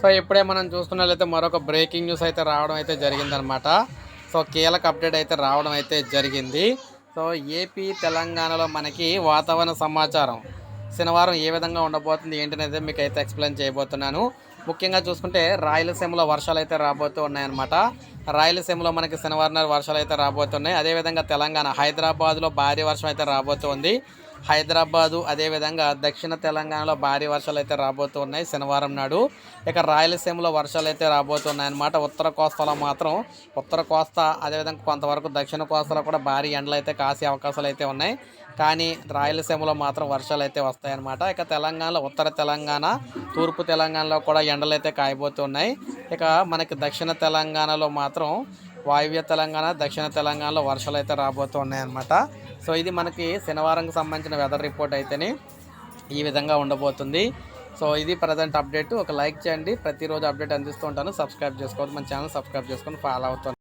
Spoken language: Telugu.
సో ఇప్పుడే మనం చూస్తున్నట్లయితే మరొక బ్రేకింగ్ న్యూస్ అయితే రావడం అయితే జరిగిందనమాట సో కీలక అప్డేట్ అయితే రావడం అయితే జరిగింది. సో ఏపీ తెలంగాణలో మనకి వాతావరణ సమాచారం. శనివారం ఏ విధంగా ఉండబోతుంది ఏంటనేది మీకు అయితే ఎక్స్ప్లెయిన్ చేయబోతున్నాను. ముఖ్యంగా చూసుకుంటే రాయలసీమలో వర్షాలు అయితే రాబోతూ ఉన్నాయన్నమాట. రాయలసీమలో మనకి శనివారం వర్షాలు అయితే రాబోతున్నాయి. అదేవిధంగా తెలంగాణ హైదరాబాద్లో భారీ వర్షం అయితే రాబోతుంది హైదరాబాదు అదేవిధంగా దక్షిణ తెలంగాణలో భారీ వర్షాలు అయితే రాబోతున్నాయి శనివారం నాడు. ఇక రాయలసీమలో వర్షాలు అయితే రాబోతున్నాయి అన్నమాట ఉత్తర కోస్తాలో మాత్రం ఉత్తర కోస్తా అదేవిధంగా కొంతవరకు దక్షిణ కోస్తాలో కూడా భారీ ఎండలు అయితే కాసే అవకాశాలు అయితే ఉన్నాయి. కానీ రాయలసీమలో మాత్రం వర్షాలు అయితే వస్తాయన్నమాట. ఇక తెలంగాణలో ఉత్తర తెలంగాణ తూర్పు తెలంగాణలో కూడా ఎండలు అయితే కాయబోతున్నాయి. ఇక మనకి దక్షిణ తెలంగాణలో మాత్రం వాయువ్య తెలంగాణ దక్షిణ తెలంగాణలో వర్షాలు అయితే రాబోతున్నాయి అన్నమాట సో ఇది మనకి శనివారంకి సంబంధించిన వెదర్ రిపోర్ట్ అయితేనే ఈ విధంగా ఉండబోతుంది. సో ఇది ప్రజెంట్ అప్డేట్ ఒక లైక్ చేయండి. ప్రతిరోజు అప్డేట్ అందిస్తూ ఉంటాను. సబ్స్క్రైబ్ చేసుకోవద్దు. మన ఛానల్ సబ్స్క్రైబ్ చేసుకొని ఫాలో అవుతాను